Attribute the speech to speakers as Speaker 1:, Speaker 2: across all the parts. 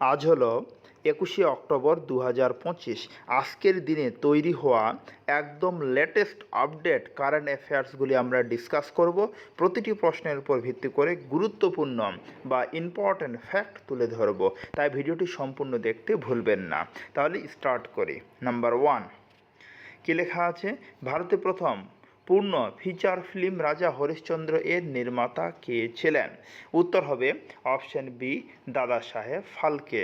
Speaker 1: আজ হলো একুশে অক্টোবর দু হাজার পঁচিশ। আজকের দিনে তৈরি হওয়া একদম লেটেস্ট আপডেট কারেন্ট অ্যাফেয়ার্সগুলি আমরা ডিসকাস করব। প্রতিটি প্রশ্নের উপর ভিত্তি করে গুরুত্বপূর্ণ বা ইম্পর্ট্যান্ট ফ্যাক্ট তুলে ধরব। তাই ভিডিওটি সম্পূর্ণ দেখতে ভুলবেন না। তাহলে স্টার্ট করি। নাম্বার ওয়ান কী লেখা আছে? ভারতে প্রথম পূর্ণ ফিচার ফিল্ম রাজা হরিশ্চন্দ্র এর নির্মাতা কে ছিলেন? উত্তর হবে অপশন বি দাদা সাহেব ফালকে।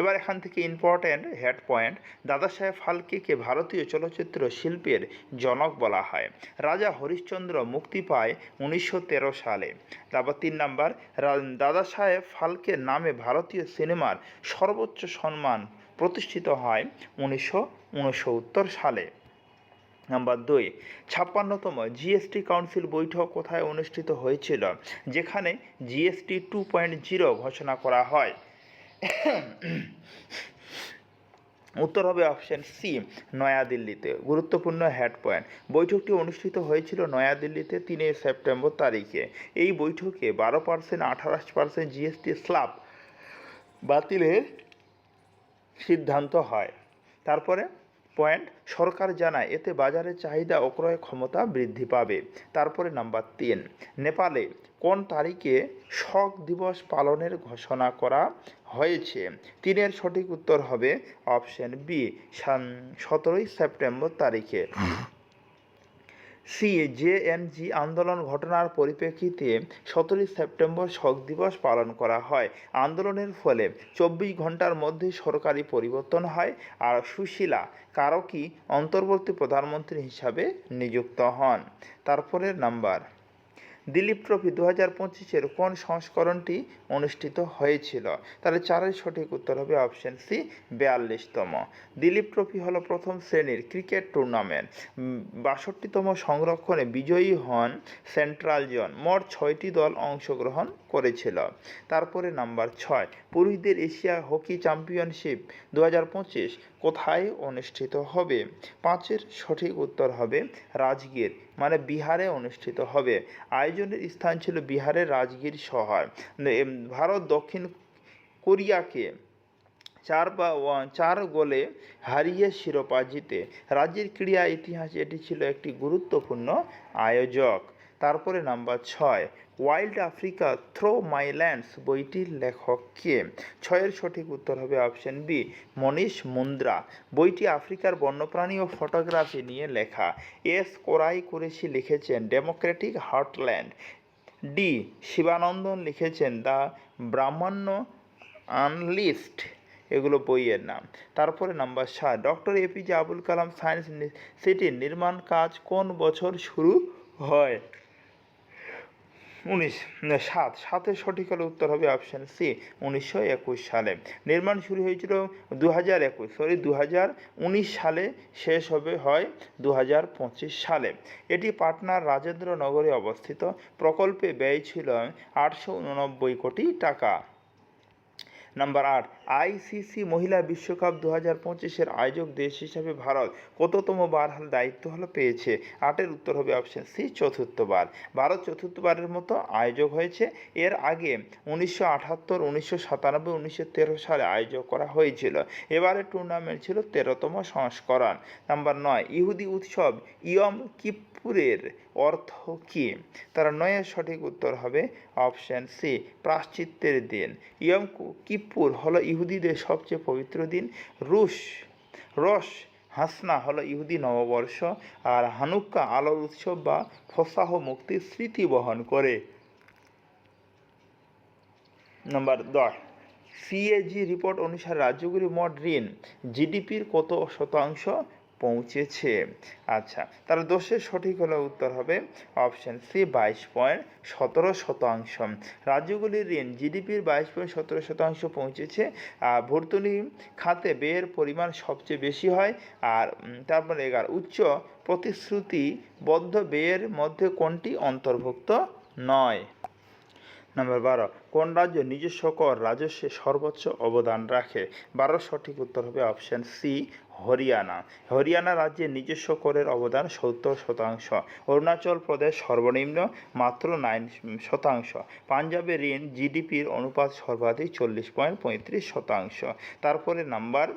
Speaker 1: এবার এখান থেকে ইম্পর্ট্যান্ট হেড পয়েন্ট দাদা সাহেব ফালকেকে ভারতীয় চলচ্চিত্র শিল্পের জনক বলা হয়। রাজা হরিশ্চন্দ্র মুক্তি পায় উনিশশো তেরো সালে। তারপর তিন নাম্বার দাদা সাহেব ফালকের নামে ভারতীয় সিনেমার সর্বোচ্চ সম্মান প্রতিষ্ঠিত হয় উনিশশো উনসত্তর সালে। নাম্বার দুই, ছাপ্পান্নতম জিএসটি কাউন্সিল বৈঠক কোথায় অনুষ্ঠিত হয়েছিল? যেখানে জিএসটি টু পয়েন্ট জিরো ঘোষণা করা হয়। উত্তর হবে অপশন সি নয়াদিল্লিতে। গুরুত্বপূর্ণ হেড পয়েন্ট বৈঠকটি অনুষ্ঠিত হয়েছিল নয়াদিল্লিতে তিনে সেপ্টেম্বর তারিখে। এই বৈঠকে বারো পার্সেন্ট আঠাশ পার্সেন্ট জিএসটি স্ল্যাব বাতিলের সিদ্ধান্ত হয়। তারপরে পয়েন্ট, সরকার জানায় এতে বাজারে চাহিদা ও ক্রয় ক্ষমতা বৃদ্ধি পাবে। তারপরে নাম্বার তিন, নেপালে কোন তারিখে শক দিবস পালনের ঘোষণা করা হয়েছে? তিনের সঠিক উত্তর হবে অপশন বি সতেরোই সেপ্টেম্বর তারিখে। সি জেএনজি আন্দোলন ঘটনার পরিপ্রেক্ষিতে সতেরোই সেপ্টেম্বর শোক দিবস পালন করা হয়। আন্দোলনের ফলে চব্বিশ ঘণ্টার মধ্যে সরকারি পরিবর্তন হয় আর সুশীলা কারকি অন্তর্বর্তী প্রধানমন্ত্রী হিসাবে নিযুক্ত হন। তারপরের নাম্বার। দিলীপ ট্রফি দু হাজার পঁচিশের কোন সংস্করণটি অনুষ্ঠিত হয়েছিল? তাহলে চারের সঠিক উত্তর হবে অপশন সি, বিয়াল্লিশতম। দিলীপ ট্রফি হলো প্রথম শ্রেণির ক্রিকেট টুর্নামেন্ট। বাষট্টিতম সংরক্ষণে বিজয়ী হন সেন্ট্রাল জোন। মোট ছয়টি দল অংশগ্রহণ করেছিল। তারপরে নাম্বার ছয়, পুরুষদের এশিয়া হকি চ্যাম্পিয়নশিপ দু হাজার পঁচিশ কোথায় অনুষ্ঠিত হবে? পাঁচের সঠিক উত্তর হবে রাজগীর মানে বিহারে অনুষ্ঠিত হবে। আয়োজনের স্থান ছিল বিহারের রাজগীর শহর। ভারত দক্ষিণ কোরিয়াকে চার বা চার গোলে হারিয়ে শিরোপা জিতে। রাজ্যের ক্রীড়া ইতিহাসে, এটি ছিল একটি গুরুত্বপূর্ণ আয়োজক। তারপরে নাম্বার ছয়, wild Africa through my lands বইটির লেখক কে? ছয়ের সঠিক উত্তর হবে অপশন বি, মনীষ মুন্দ্রা। বইটি আফ্রিকার বন্যপ্রাণী ও ফটোগ্রাফি নিয়ে লেখা। এস কোরাই কুরেশি লিখেছেন ডেমোক্রেটিক হার্টল্যান্ড। ডি শিবানন্দন লিখেছেন দ্য ব্রাহ্মণ্য আনলিস্ট। এগুলো বইয়ের নাম। তারপরে নাম্বার সাত, doctor APJ Abul Kalam science সিটির নির্মাণ কাজ কোন বছর শুরু হয়? উনিশ সাত। সাতের সঠিক হলে উত্তর হবে অপশান সি উনিশশো একুশ সালে। নির্মাণ শুরু হয়েছিল দু হাজার একুশ সরি দু হাজার উনিশ সালে। শেষ হবে, হয় দু হাজার পঁচিশ সালে। এটি পাটনার রাজেন্দ্রনগরে অবস্থিত। প্রকল্পে ব্যয় ছিল আটশো উননব্বই কোটি টাকা। নাম্বার আট আইসিসি মহিলা বিশ্বকাপ দু হাজার পঁচিশের আয়োজক দেশ হিসাবে ভারত কততম বার দায়িত্ব হলো পেয়েছে? আটের উত্তর হবে অপশন সি, চতুর্থবার। ভারত চতুর্থবারের মতো আয়োজক হয়েছে। এর আগে উনিশশো আটাত্তর, উনিশশো সাতানব্বই, উনিশশো তেরো সালে আয়োজক করা হয়েছিল। এবারে টুর্নামেন্ট ছিল তেরোতম সংস্করণ। নাম্বার নয়, ইহুদি উৎসব ইয়ম কিপুরের অর্থ কী? তার নয়ের সঠিক উত্তর হবে অপশন সি প্রাশ্চিত্যের দিন। ইয়ম কু- কিপ্পুর হলো ইহুদিদের সবচেয়ে পবিত্র দিন। রুশ, রস হাসনা হলো ইহুদি নববর্ষ। আর হানুক্কা আলোর উৎসব বা ফসাহ মুক্তির স্মৃতি বহন করে। নম্বর দশ সিএজি রিপোর্ট অনুসারে রাজ্যগুলি মোট ঋণ। জিডিপির কত শতাংশ? পৌঁছেছে। আচ্ছা তার দোষের সঠিক হলে উত্তর হবে অপশন সি বাইশ পয়েন্ট সতেরো শতাংশ। রাজ্যগুলির ঋণ জিডিপির বাইশ পয়েন্ট সতেরো শতাংশ পৌঁছেছে। আর ভর্তুকি খাতে ব্যয়ের পরিমাণ সবচেয়ে বেশি হয়। আর তারপরে এগারো, উচ্চ প্রতিশ্রুতিবদ্ধ ব্যয়ের মধ্যে কোনটি অন্তর্ভুক্ত নয়? নাম্বার বারো, কোন রাজ্য নিজস্ব কর রাজস্বে সর্বোচ্চ অবদান রাখে? বারো, সঠিক উত্তর হবে অপশন সি হরিয়ানা। হরিয়ানা রাজ্যে নিজস্ব করের অবদান সত্তর শতাংশ। অরুণাচল প্রদেশ সর্বনিম্ন মাত্র নাইন শতাংশ। পাঞ্জাবে ঋণ জিডিপির অনুপাত সর্বাধিক চল্লিশ পয়েন্ট পঁয়ত্রিশ শতাংশ। তারপরে নাম্বার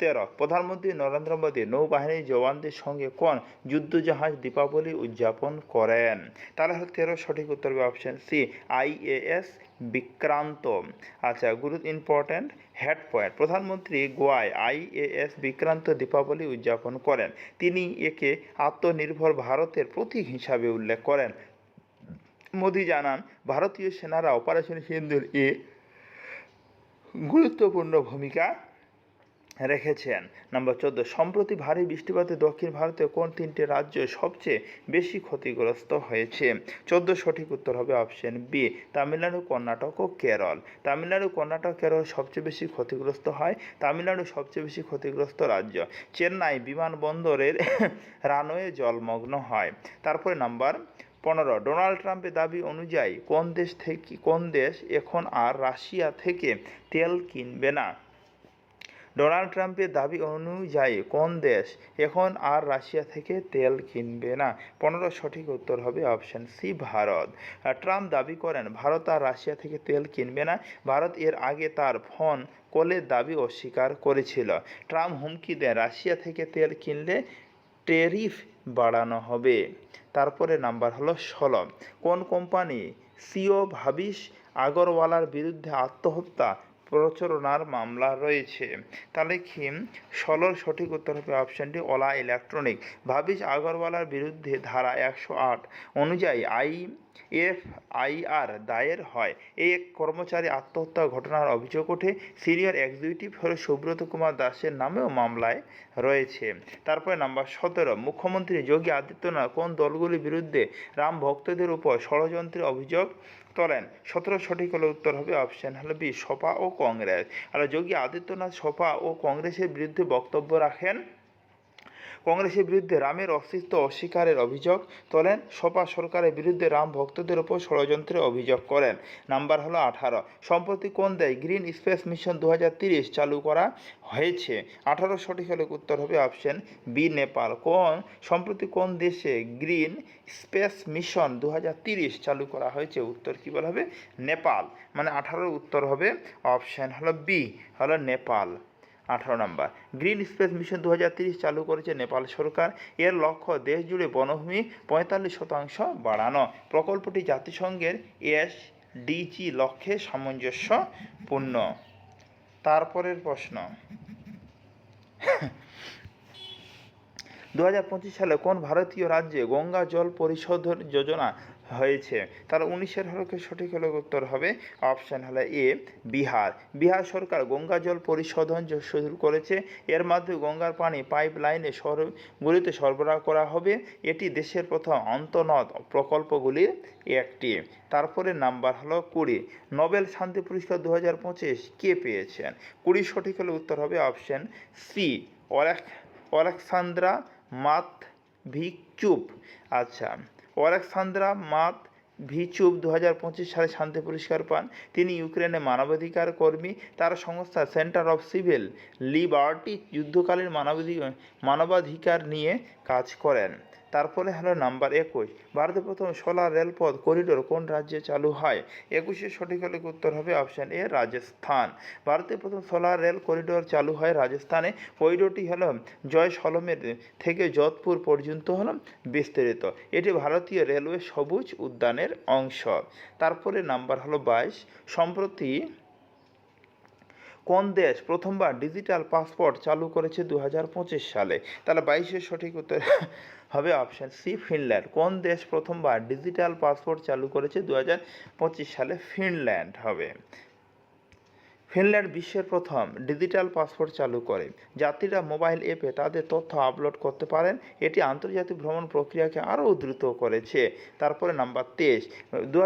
Speaker 1: তেরো। প্রধানমন্ত্রী নরেন্দ্র মোদী নৌবাহিনীর জওয়ানদের সঙ্গে কোন যুদ্ধজাহাজ দীপাবলি উদযাপন করেন? তাহলে হলো তেরো সঠিক উত্তর হবে অপশন সি আইএএস বিক্রান্ত। আচ্ছা গুরুত্ব ইম্পর্ট্যান্ট হেড পয়েন্ট প্রধানমন্ত্রী গোয়ায় আইএএস বিক্রান্ত দীপাবলি উদযাপন করেন। তিনি একে আত্মনির্ভর ভারতের প্রতীক হিসাবে উল্লেখ করেন। মোদি জানান, ভারতীয় সেনারা অপারেশন সিন্দুর এ গুরুত্বপূর্ণ ভূমিকা রেখেছেন। নম্বর চোদ্দ, সম্প্রতি ভারী বৃষ্টিপাতে দক্ষিণ ভারতে কোন তিনটি রাজ্য সবচেয়ে বেশি ক্ষতিগ্রস্ত হয়েছে? চোদ্দ, সঠিক উত্তর হবে অপশন বি, তামিলনাড়ু, কর্ণাটক ও কেরল। তামিলনাড়ু, কর্ণাটক, কেরল সবচেয়ে বেশি ক্ষতিগ্রস্ত হয়? তামিলনাড়ু সবচেয়ে বেশি ক্ষতিগ্রস্ত রাজ্য? চেন্নাই বিমানবন্দরের রানওয়ে জলমগ্ন হয়। তারপরে নাম্বার পনেরো, ডোনাল্ড ট্রাম্পের দাবি অনুযায়ী কোন দেশ থেকে, কোন দেশ এখন আর রাশিয়া থেকে তেল কিনবে না? ডোনাল্ড ট্রাম্পের দাবি অনুযায়ী, কোন দেশ এখন আর রাশিয়া থেকে তেল কিনবে না? পনেরো সঠিক উত্তর হবে অপশন সি, ভারত। ট্রাম্প দাবি করেন, ভারত আর রাশিয়া থেকে তেল কিনবে না। ভারত এর আগে তার ফোন কলের দাবি অস্বীকার করেছিল। ট্রাম্প হুমকি দেন, রাশিয়া থেকে তেল কিনলে টেরিফ বাড়ানো হবে। তারপরে নাম্বার হলো ষোলো। কোন কোম্পানি সিও ভাবিস আগরওয়ালার বিরুদ্ধে আত্মহত্যা প্রচারণার মামলা রয়েছে। তাহলে কি? ষোলোর সঠিক উত্তর হবে অপশানটি ওলা ইলেকট্রনিক ভাবিস আগরওয়ালার বিরুদ্ধে ধারা একশো আট অনুযায়ী আই এফ আইআর দায়ের হয়। এই এক কর্মচারী আত্মহত্যা ঘটনার অভিযোগ ওঠে। সিনিয়র এক্সিকিউটিভ হল সুব্রত কুমার দাসের নামেও মামলায় রয়েছে। তারপরে নাম্বার সতেরো, মুখ্যমন্ত্রী যোগী আদিত্যনাথ কোন দলগুলির বিরুদ্ধে রাম ভক্তদের উপর ষড়যন্ত্রের অভিযোগ তোলেন সতেরো সঠিক হলে উত্তর হবে অপশন হলো বি সপা ও কংগ্রেস। আর যোগী আদিত্যনাথ সপা ও কংগ্রেসের বিরুদ্ধে বক্তব্য রাখেন কংগ্রেসের বিরুদ্ধে রামের অস্তিত্ব অস্বীকারের অভিযোগ তোলেন। সপা সরকারের বিরুদ্ধে রাম ভক্তদের ওপর ষড়যন্ত্রের অভিযোগ করেন। নাম্বার হলো আঠারো। সম্প্রতি কোন দেয় গ্রিন স্পেস মিশন দু চালু করা হয়েছে? আঠারো সঠিক হলে উত্তর হবে অপশন বি, নেপাল। কোন? সম্প্রতি কোন দেশে গ্রিন স্পেস মিশন দু চালু করা হয়েছে? উত্তর কী বলা হবে? নেপাল। মানে আঠারোর উত্তর হবে অপশন হলো বি, হলো নেপাল। আঠারো নম্বর। গ্রিন স্পেস মিশন দু চালু করেছে নেপাল সরকার। এর লক্ষ্য দেশ জুড়ে বনভূমি পঁয়তাল্লিশ শতাংশ বাড়ানো। প্রকল্পটি জাতিসংঘের এস ডিজি লক্ষ্যে সামঞ্জস্যপূর্ণ। তারপরের প্রশ্ন। দু হাজার পঁচিশ সালে কোন ভারতীয় রাজ্যে গঙ্গা জল পরিশোধন যোজনা হয়েছে। তার উনিশের হলকে সঠিক হলে উত্তর হবে অপশান হলো এ বিহার। বিহার সরকার গঙ্গা জল পরিশোধন শুরু করেছে। এর মাধ্যমে গঙ্গার পানি পাইপ লাইনে শহরগুলিতে সরবরাহ করা হবে। এটি দেশের প্রথম অন্তনদ প্রকল্পগুলির একটি। তারপরে নাম্বার হলো কুড়ি। নোবেল শান্তি পুরস্কার দু হাজার পঁচিশ কে পেয়েছেন? কুড়ি সঠিক হলে উত্তর হবে অপশান সি অলেক অলেকসান্দ্রা মাত ভিকচুপ আচ্ছা ওয়ালেক্সান্দ্রা মাত ভিচুব দু হাজার পঁচিশ সালে শান্তি পুরস্কার পান। তিনি ইউক্রেনে মানবাধিকার কর্মী, তার সংস্থা সেন্টার অফ সিভিল লিবার্টি যুদ্ধকালীন মানবাধিকার মানবাধিকার নিয়ে কাজ করেন। তারপরে হলো নাম্বার একুশ। ভারতের প্রথম সোলার রেলপথ করিডোর কোন রাজ্যে চালু হয়? একুশের সঠিক হলে উত্তর হবে অপশান এ রাজস্থান। ভারতের প্রথম সোলার রেল করিডোর চালু হয় রাজস্থানে। করিডোরটি হলো জয়সলমের থেকে যোধপুর পর্যন্ত হলো বিস্তৃত এটি ভারতীয় রেলওয়ে সবুজ উদ্যানের অংশ। তারপরে নাম্বার হলো বাইশ। সম্প্রতি কোন দেশ প্রথমবার ডিজিটাল পাসপোর্ট চালু করেছে দু হাজার পঁচিশ সালে? তাহলে বাইশের সঠিক উত্তর হবে অপশান সি ফিনল্যান্ড কোন দেশ প্রথমবার ডিজিটাল পাসপোর্ট চালু করেছে? দু হাজার পঁচিশ সালে ফিনল্যান্ড হবে। ফিনল্যান্ড বিশ্বের প্রথম ডিজিটাল পাসপোর্ট চালু করে। যাত্রীরা মোবাইল অ্যাপে তাদের তথ্য আপলোড করতে পারেন। এটি আন্তর্জাতিক ভ্রমণ প্রক্রিয়াকে আরও দ্রুত করেছে। তারপরে নাম্বার তেইশ। দু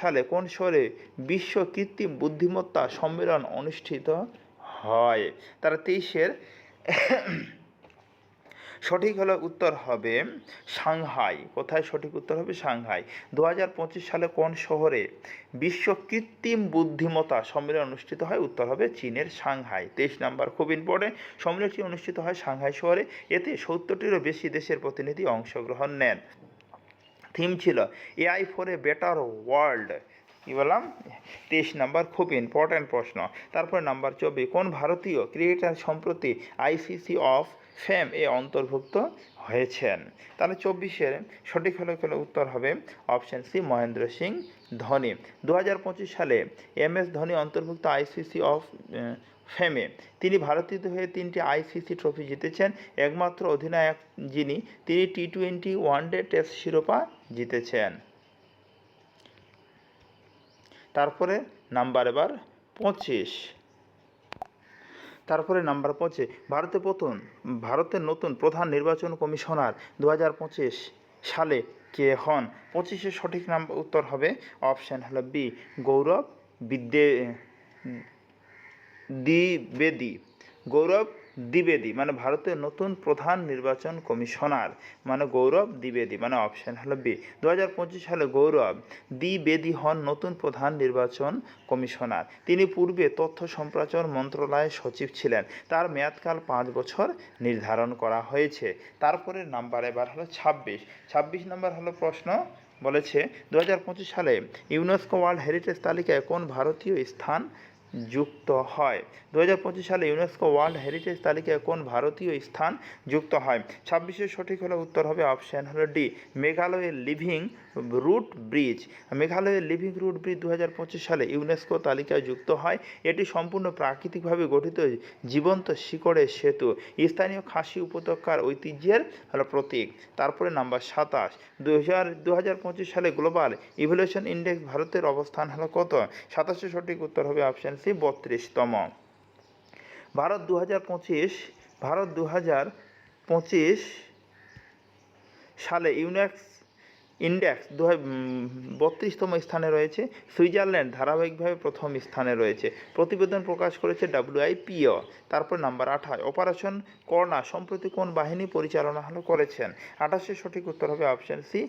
Speaker 1: সালে কোন শহরে বিশ্ব কৃত্রিম বুদ্ধিমত্তা সম্মেলন অনুষ্ঠিত হয়? তারা তেইশের সঠিক হলো উত্তর হবে সাংহাই। কোথায় সঠিক উত্তর হবে? সাংহাই। দু হাজার পঁচিশ সালে কোন শহরে বিশ্ব কৃত্রিম বুদ্ধিমত্তা সম্মেলন অনুষ্ঠিত হয়? উত্তর হবে চীনের সাংহাই। তেইশ নাম্বার, খুব ইম্পর্টেন্ট সম্মেলনটি অনুষ্ঠিত হয় সাংহাই শহরে। এতে সত্তরটিরও বেশি দেশের প্রতিনিধি অংশগ্রহণ নেন। থিম ছিল AI for a better world. কী বললাম? তেইশ নাম্বার, খুব ইম্পর্ট্যান্ট প্রশ্ন। তারপরে নাম্বার চব্বিশ, কোন ভারতীয় ক্রিকেটার সম্প্রতি আইসিসি অফ ফেম এ অন্তর্ভুক্ত হয়েছেন। তাহলে চব্বিশের সঠিক হলে হলে উত্তর হবে অপশন সি মহেন্দ্র সিং ধোনি। দু হাজার পঁচিশ সালে এম এস ধোনি অন্তর্ভুক্ত আইসিসি অফ ফেমে। তিনি ভারতীয় হয়ে তিনটি আইসিসি ট্রফি জিতেছেন। একমাত্র অধিনায়ক যিনি, তিনি টি টোয়েন্টি ওয়ানডে টেস্ট শিরোপা জিতেছেন। তারপরে নাম্বার এবার পঁচিশ। তারপরে নাম্বার পাচ্ছে ভারতে প্রথম ভারতের নতুন প্রধান নির্বাচন কমিশনার দু হাজার পঁচিশ সালে কে হন? পঁচিশে সঠিক নাম উত্তর হবে অপশান হলো বি, গৌরব বিদ্যে দ্বিবেদী। গৌরব দ্বিবেদী মানে ভারতের নতুন প্রধান নির্বাচন কমিশনার মানে গৌরব দ্বিবেদী মানে অপশন হলো বি দু হাজার পঁচিশ সালে গৌরব দ্বিবেদী হন নতুন প্রধান নির্বাচন কমিশনার। তিনি পূর্বে তথ্য সম্প্রচার মন্ত্রণালয়ের সচিব ছিলেন। তার মেয়াদকাল পাঁচ বছর নির্ধারণ করা হয়েছে। তারপরে নাম্বার এবার হলো ছাব্বিশ। ছাব্বিশ নাম্বার হলো প্রশ্ন, বলেছে দু হাজার পঁচিশ সালে ইউনেস্কো ওয়ার্ল্ড হেরিটেজ তালিকায় কোন ভারতীয় স্থান যুক্ত হয়। দু হাজার পঁচিশ সালে ইউনেস্কো ওয়ার্ল্ড হেরিটেজ তালিকায় কোন ভারতীয় স্থান যুক্ত হয়? ছাব্বিশের সঠিক হলে উত্তর হবে অপশান হলো ডি, মেঘালয়ের লিভিং রুট ব্রিজ। মেঘালয়ের লিভিং রুট ব্রিজ দু হাজার পঁচিশ সালে ইউনেস্কো তালিকায় যুক্ত হয়। এটি সম্পূর্ণ প্রাকৃতিকভাবে গঠিত জীবন্ত শিকড়ের সেতু। স্থানীয় খাসি উপত্যকার ঐতিহ্যের হলো প্রতীক। তারপরে নাম্বার সাতাশ। দু হাজার পঁচিশ সালে গ্লোবাল ইভলিউশন ইন্ডেক্স ভারতের অবস্থান হলো কত? সাতাশের সঠিক উত্তর হবে অপশান সি, বত্রিশতম। ভারত দু হাজার পঁচিশ, ভারত দু হাজার পঁচিশ সালে ইউনেক্স ইন্ডেক্স দু বত্রিশতম স্থানে রয়েছে। সুইজারল্যান্ড ধারাবাহিকভাবে প্রথম স্থানে রয়েছে। প্রতিবেদন প্রকাশ করেছে ডাব্লিউআইপিও তারপর নাম্বার আঠাশ, অপারেশন করোনা সম্প্রতি কোন বাহিনী পরিচালনা হলো করেছেন? আঠাশের সঠিক উত্তর হবে option C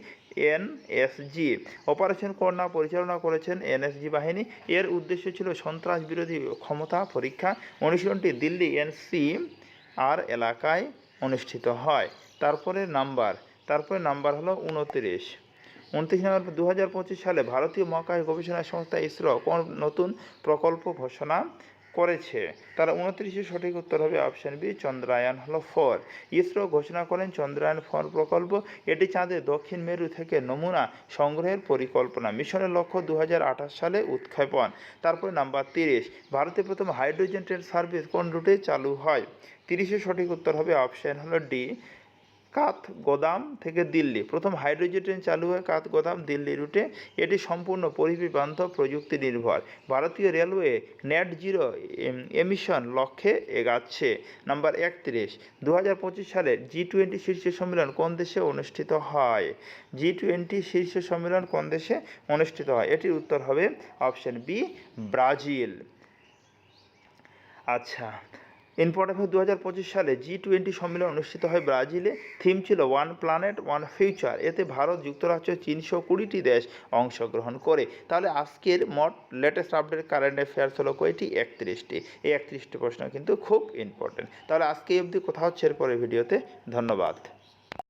Speaker 1: NSG operation corona পরিচালনা করেছেন এনএসজি বাহিনী। এর উদ্দেশ্য ছিল সন্ত্রাস বিরোধী ক্ষমতা পরীক্ষা। অনুশীলনটি দিল্লি এনসি আর এলাকায় অনুষ্ঠিত হয়। তারপরে নাম্বার তারপরে নাম্বার হলো উনত্রিশ। উনত্রিশ নম্বর দু হাজার পঁচিশ সালে ভারতীয় মহাকাশ গবেষণা সংস্থা ইসরো কোন নতুন প্রকল্প ঘোষণা করেছে? তারা উনত্রিশে সঠিক উত্তর হবে অপশান বি চন্দ্রায়ন হলো ফোর ইসরো ঘোষণা করেন চন্দ্রায়ন ফোর প্রকল্প। এটি চাঁদের দক্ষিণ মেরু থেকে নমুনা সংগ্রহের পরিকল্পনা। মিশনের লক্ষ্য দু হাজার আঠাশ সালে উৎক্ষেপণ। তারপরে নাম্বার তিরিশ। ভারতে প্রথম হাইড্রোজেন ট্রেন সার্ভিস কোন রুটে চালু হয়? তিরিশে সঠিক উত্তর হবে অপশান হলো ডি কাথ গোদাম থেকে দিল্লি। প্রথম হাইড্রোজেন ট্রেন চালু হয় কাথ গোদাম দিল্লি রুটে। এটি সম্পূর্ণ পরিবেশ বান্ধব, প্রযুক্তি নির্ভর। ভারতীয় রেলওয়ে নেট জিরো এমিশন লক্ষ্যে এগাচ্ছে। নাম্বার একত্রিশ দু হাজার পঁচিশ সালে জি টোয়েন্টি শীর্ষ সম্মেলন কোন দেশে অনুষ্ঠিত হয়? জি টোয়েন্টি শীর্ষ সম্মেলন কোন দেশে অনুষ্ঠিত হয়? এটির উত্তর হবে অপশন বি, ব্রাজিল। আচ্ছা ইম্পর্টেন্ট দু হাজার পঁচিশ সালে জি টোয়েন্টি সম্মেলন অনুষ্ঠিত হয় ব্রাজিলে। থিম ছিল ওয়ান প্ল্যানেট, ওয়ান ফিউচার। এতে ভারত, যুক্তরাষ্ট্র চীনসহ কুড়িটি দেশ অংশগ্রহণ করে। তাহলে আজকের মোট লেটেস্ট আপডেট কারেন্ট অ্যাফেয়ার্স হলো কয়টি? একত্রিশটি। এই একত্রিশটি প্রশ্ন কিন্তু খুব ইম্পর্টেন্ট তাহলে আজকে অবধি। কোথাও হচ্ছে এরপরের ভিডিওতে। ধন্যবাদ।